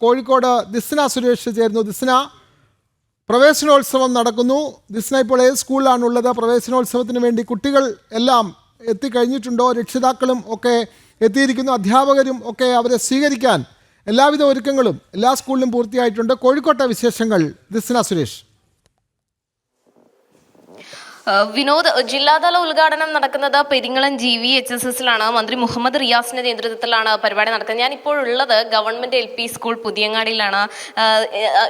കോഴിക്കോട് ദിസ്ന സുരേഷ് ചേരുന്നു. ദിസ്ന പ്രവേശനോത്സവം നടക്കുന്നു. ദിസ്ന ഇപ്പോൾ ഏത് സ്കൂളിലാണുള്ളത്? പ്രവേശനോത്സവത്തിന് വേണ്ടി കുട്ടികൾ എല്ലാം എത്തിക്കഴിഞ്ഞിട്ടുണ്ടോ? രക്ഷിതാക്കളും ഒക്കെ എത്തിയിരിക്കുന്നു. അധ്യാപകരും ഒക്കെ അവരെ സ്വീകരിക്കാൻ എല്ലാവിധ ഒരുക്കങ്ങളും എല്ലാ സ്കൂളിലും പൂർത്തിയായിട്ടുണ്ട്. കോഴിക്കോട്ടെ വിശേഷങ്ങൾ. ദിസ്ന സുരേഷ്. വിനോദ് ജില്ലാതല ഉദ്ഘാടനം നടക്കുന്നത് Peringalam G V H S എസിലാണ് മന്ത്രി മുഹമ്മദ് റിയാസിന്റെ നേതൃത്വത്തിലാണ് പരിപാടി നടക്കുന്നത്. ഞാൻ ഇപ്പോൾ ഉള്ളത് ഗവൺമെന്റ് എൽ പി സ്കൂൾ പുതിയങ്ങാടിയിലാണ്.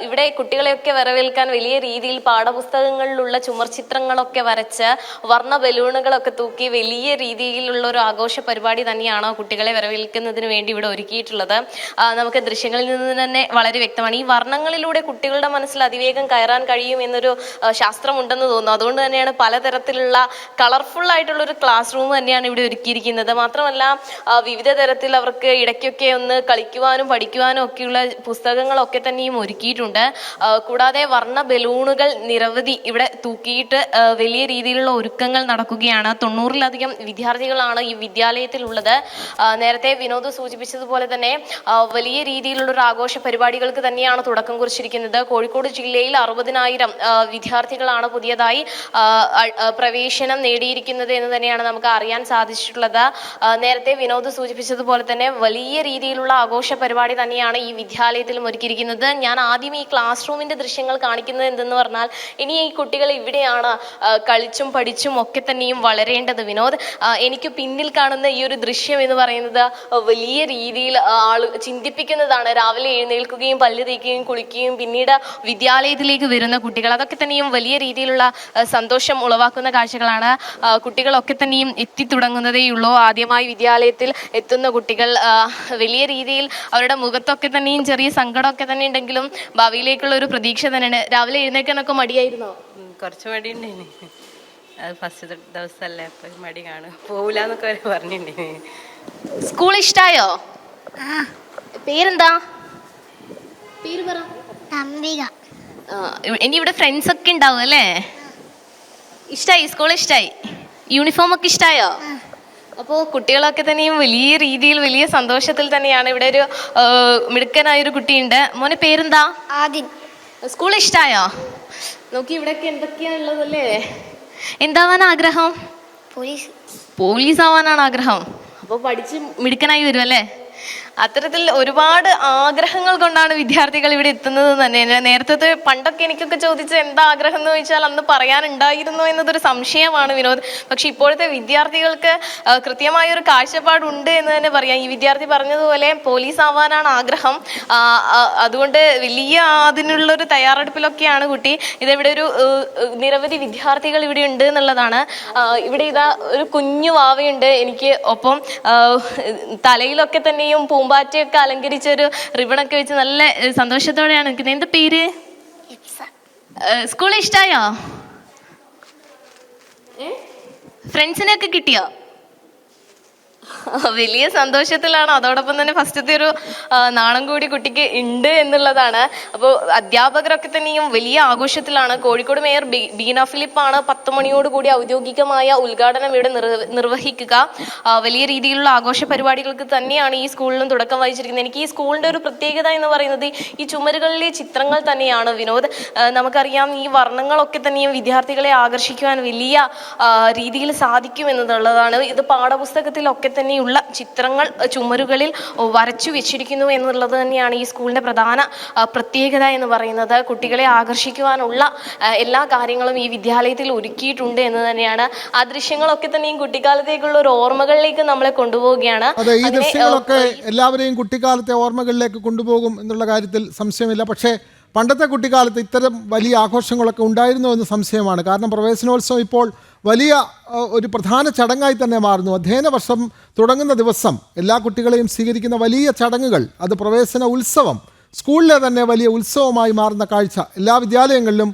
ഇവിടെ കുട്ടികളെയൊക്കെ വരവേൽക്കാൻ വലിയ രീതിയിൽ പാഠപുസ്തകങ്ങളിലുള്ള ചുമർചിത്രങ്ങളൊക്കെ വരച്ച് വർണ ബലൂണുകളൊക്കെ തൂക്കി വലിയ രീതിയിലുള്ള ഒരു ആഘോഷ പരിപാടി തന്നെയാണ് കുട്ടികളെ വരവേൽക്കുന്നതിന് വേണ്ടി ഇവിടെ ഒരുക്കിയിട്ടുള്ളത്. നമുക്ക് ദൃശ്യങ്ങളിൽ നിന്ന് തന്നെ വളരെ വ്യക്തമാണ്. ഈ വർണങ്ങളിലൂടെ കുട്ടികളുടെ മനസ്സിൽ അതിവേഗം കയറാൻ കഴിയും എന്നൊരു ശാസ്ത്രമുണ്ടെന്ന് തോന്നുന്നു. അതുകൊണ്ട് തന്നെയാണ് പലതരത്തിലുള്ള കളർഫുൾ ആയിട്ടുള്ള ഒരു ക്ലാസ് റൂം തന്നെയാണ് ഇവിടെ ഒരുക്കിയിരിക്കുന്നത്. മാത്രമല്ല വിവിധ തരത്തിൽ അവർക്ക് ഇടയ്ക്കൊക്കെ ഒന്ന് കളിക്കുവാനും പഠിക്കുവാനും ഒക്കെയുള്ള പുസ്തകങ്ങളൊക്കെ തന്നെയും ഒരുക്കിയിട്ടുണ്ട്. കൂടാതെ വർണ ബലൂണുകൾ നിരവധി ഇവിടെ തൂക്കിയിട്ട് വലിയ രീതിയിലുള്ള ഒരുക്കങ്ങൾ നടക്കുകയാണ്. തൊണ്ണൂറിലധികം വിദ്യാർത്ഥികളാണ് ഈ വിദ്യാലയത്തിൽ ഉള്ളത് നേരത്തെ വിനോദ് സൂചിപ്പിച്ചതുപോലെ തന്നെ വലിയ രീതിയിലുള്ള ഒരു ആഘോഷ പരിപാടികൾക്ക് തന്നെയാണ് തുടക്കം കുറിച്ചിരിക്കുന്നത്. കോഴിക്കോട് ജില്ലയിൽ അറുപതിനായിരം വിദ്യാർത്ഥികളാണ് പുതിയതായി പ്രവേശനം നേടിയിരിക്കുന്നത് എന്ന് തന്നെയാണ് നമുക്ക് അറിയാൻ സാധിച്ചിട്ടുള്ളത്. നേരത്തെ വിനോദ് സൂചിപ്പിച്ചതുപോലെ തന്നെ വലിയ രീതിയിലുള്ള ആഘോഷ പരിപാടി തന്നെയാണ് ഈ വിദ്യാലയത്തിലും ഒരുക്കിയിരിക്കുന്നത്. ഞാൻ ആദ്യം ഈ ക്ലാസ് റൂമിന്റെ ദൃശ്യങ്ങൾ കാണിക്കുന്നത് എന്തെന്ന് പറഞ്ഞാൽ ഇനി ഈ കുട്ടികൾ ഇവിടെയാണ് കളിച്ചും പഠിച്ചും ഒക്കെ തന്നെയും വളരേണ്ടത്. വിനോദ് എനിക്ക് പിന്നിൽ കാണുന്ന ഈ ഒരു ദൃശ്യം എന്ന് പറയുന്നത് വലിയ രീതിയിൽ ആൾ ചിന്തിപ്പിക്കുന്നതാണ്. രാവിലെ എഴുന്നേൽക്കുകയും പല്ല് തേക്കുകയും കുളിക്കുകയും പിന്നീട് വിദ്യാലയത്തിലേക്ക് വരുന്ന കുട്ടികൾ. അതൊക്കെ തന്നെയും വലിയ രീതിയിലുള്ള സന്തോഷം ഉളവാക്കുന്ന കാഴ്ചകളാണ്. കുട്ടികളൊക്കെ തന്നെയും എത്തിത്തുടങ്ങുന്നതേയുള്ളൂ ആദ്യമായി വിദ്യാലയത്തിൽ എത്തുന്ന കുട്ടികൾ വലിയ രീതിയിൽ അവരുടെ മുഖത്തൊക്കെ തന്നെയും ചെറിയ സങ്കടമൊക്കെ തന്നെ ഉണ്ടെങ്കിലും ഭാവിയിലേക്കുള്ള ഒരു പ്രതീക്ഷ തന്നെയാണ്. രാവിലെ എഴുന്നേക്കാനൊക്കെ മടിയായിരുന്നോ? കുറച്ച് മടിയുണ്ടേനി. അത് ഫസ്റ്റ് ദിവസമല്ലേ അപ്പം മടി കാണും. അവർ പറഞ്ഞിട്ടുണ്ടേനി സ്കൂൾ ഇഷ്ടായോ? പേരെന്താ? പേര് പറ. ഇനി ഇവിടെ ഫ്രണ്ട്സ് ഒക്കെ ഉണ്ടാവും അല്ലേ? ഇഷ്ടായി? സ്കൂൾ ഇഷ്ടായി? യൂണിഫോം ഒക്കെ ഇഷ്ടായോ? അപ്പോൾ കുട്ടികളൊക്കെ തന്നെയും വലിയ രീതിയിൽ വലിയ സന്തോഷത്തിൽ തന്നെയാണ് ഇവിടെ ഒരു മിടുക്കനായൊരു മിടുക്കനായ ഒരു കുട്ടിയുണ്ട്. മോനെ പേരെന്താ? ആദിൻ. സ്കൂൾ ഇഷ്ടായോ? നോക്കി ഇവിടെയൊക്കെ എന്തൊക്കെയാണ് ഉള്ളതല്ലേ? എന്താവാൻ ആഗ്രഹം? പോലീസ്. പോലീസ് ആവാനാണ് ആഗ്രഹം. അപ്പോൾ പഠിച്ച് മിടുക്കനായി വരും അല്ലേ അത്തരത്തിൽ ഒരുപാട് ആഗ്രഹങ്ങൾ കൊണ്ടാണ് വിദ്യാർത്ഥികൾ ഇവിടെ എത്തുന്നത് തന്നെ. നേരത്തെ പണ്ടൊക്കെ എനിക്കൊക്കെ ചോദിച്ച എന്താ ആഗ്രഹം എന്ന് ചോദിച്ചാൽ അന്ന് പറയാനുണ്ടായിരുന്നു എന്നതൊരു സംശയമാണ് വിനോദ്. പക്ഷെ ഇപ്പോഴത്തെ വിദ്യാർത്ഥികൾക്ക് കൃത്യമായ ഒരു കാഴ്ചപ്പാടുണ്ട് എന്ന് തന്നെ പറയാം. ഈ വിദ്യാർത്ഥി പറഞ്ഞതുപോലെ പോലീസ് ആവാനാണ് ആഗ്രഹം. അതുകൊണ്ട് വലിയ അതിനുള്ളൊരു തയ്യാറെടുപ്പിലൊക്കെയാണ് കുട്ടി. ഇതെവിടെ ഒരു നിരവധി വിദ്യാർത്ഥികൾ ഇവിടെ ഉണ്ട് എന്നുള്ളതാണ്. ഇവിടെ ഇതാ ഒരു കുഞ്ഞു വാവയുണ്ട്. എനിക്ക് ഒപ്പം തലയിലൊക്കെ തന്നെയും പൂമ്പാറ്റയൊക്കെ അലങ്കരിച്ചൊരു റിബണൊക്കെ വെച്ച് നല്ല സന്തോഷത്തോടെയാണ് നിൽക്കുന്നത്. എന്താ പേര്? സ്കൂളിൽ സ്കൂൾ ഇഷ്ടായോ? ഫ്രണ്ട്സിനെയൊക്കെ കിട്ടിയോ? വലിയ സന്തോഷത്തിലാണ്. അതോടൊപ്പം തന്നെ ഫസ്റ്റത്തെ ഒരു നാണം കൂടി കുട്ടിക്ക് ഉണ്ട് എന്നുള്ളതാണ്. അപ്പോൾ അധ്യാപകരൊക്കെ തന്നെയും വലിയ ആഘോഷത്തിലാണ്. കോഴിക്കോട് മേയർ ബീന ഫിലിപ്പാണ് പത്ത് മണിയോട് കൂടി ഔദ്യോഗികമായ ഉദ്ഘാടനം ഇവിടെ നിർവഹിക്കുക. വലിയ രീതിയിലുള്ള ആഘോഷ പരിപാടികൾക്ക് തന്നെയാണ് ഈ സ്കൂളിലും തുടക്കം വഹിച്ചിരിക്കുന്നത്. എനിക്ക് ഈ സ്കൂളിന്റെ ഒരു പ്രത്യേകത എന്ന് പറയുന്നത് ഈ ചുമരുകളിലെ ചിത്രങ്ങൾ തന്നെയാണ് വിനോദ്. നമുക്കറിയാം ഈ വർണങ്ങളൊക്കെ തന്നെയും വിദ്യാർത്ഥികളെ ആകർഷിക്കുവാൻ വലിയ രീതിയിൽ സാധിക്കും എന്നുള്ളതാണ്. ഇത് പാഠപുസ്തകത്തിലൊക്കെ തന്നെയുള്ള ചിത്രങ്ങൾ ചുമരുകളിൽ വരച്ചു വെച്ചിരിക്കുന്നു എന്നുള്ളത് തന്നെയാണ് ഈ സ്കൂളിന്റെ പ്രധാന പ്രത്യേകത എന്ന് പറയുന്നത്. കുട്ടികളെ ആകർഷിക്കുവാനുള്ള എല്ലാ കാര്യങ്ങളും ഈ വിദ്യാലയത്തിൽ ഒരുക്കിയിട്ടുണ്ട് എന്ന് തന്നെയാണ്. ആ ദൃശ്യങ്ങളൊക്കെ തന്നെയും കുട്ടിക്കാലത്തേക്കുള്ള ഒരു ഓർമ്മകളിലേക്ക് നമ്മളെ കൊണ്ടുപോവുകയാണ്. ഈ ദൃശ്യങ്ങളൊക്കെ എല്ലാവരെയും കുട്ടിക്കാലത്തെ ഓർമ്മകളിലേക്ക് കൊണ്ടുപോകും എന്നുള്ള കാര്യത്തിൽ സംശയമില്ല. പക്ഷേ പണ്ടത്തെ കുട്ടിക്കാലത്ത് ഇത്തരം വലിയ ആഘോഷങ്ങളൊക്കെ ഉണ്ടായിരുന്നു എന്ന് സംശയമാണ്. കാരണം പ്രവേശനോത്സവം ഇപ്പോൾ വലിയ ഒരു പ്രധാന ചടങ്ങായി തന്നെ മാറുന്നു. അധ്യയന വർഷം തുടങ്ങുന്ന ദിവസം എല്ലാ കുട്ടികളെയും സ്വീകരിക്കുന്ന വലിയ ചടങ്ങുകൾ അത് പ്രവേശന ഉത്സവം സ്കൂളിലെ തന്നെ വലിയ ഉത്സവമായി മാറുന്ന കാഴ്ച. എല്ലാ വിദ്യാലയങ്ങളിലും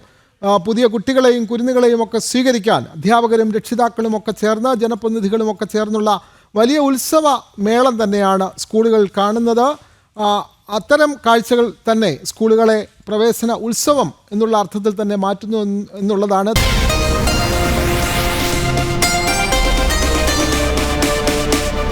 പുതിയ കുട്ടികളെയും കുരുന്നുകളെയും ഒക്കെ സ്വീകരിക്കാൻ അധ്യാപകരും രക്ഷിതാക്കളും ഒക്കെ ചേർന്ന് ജനപ്രതിനിധികളും ഒക്കെ ചേർന്നുള്ള വലിയ ഉത്സവ മേളം തന്നെയാണ് സ്കൂളുകൾ കാണുന്നത്. അത്തരം കാഴ്ചകൾ തന്നെ സ്കൂളുകളെ പ്രവേശന ഉത്സവം എന്നുള്ള അർത്ഥത്തിൽ തന്നെ മാറ്റുന്നു എന്ന് എന്നുള്ളതാണ്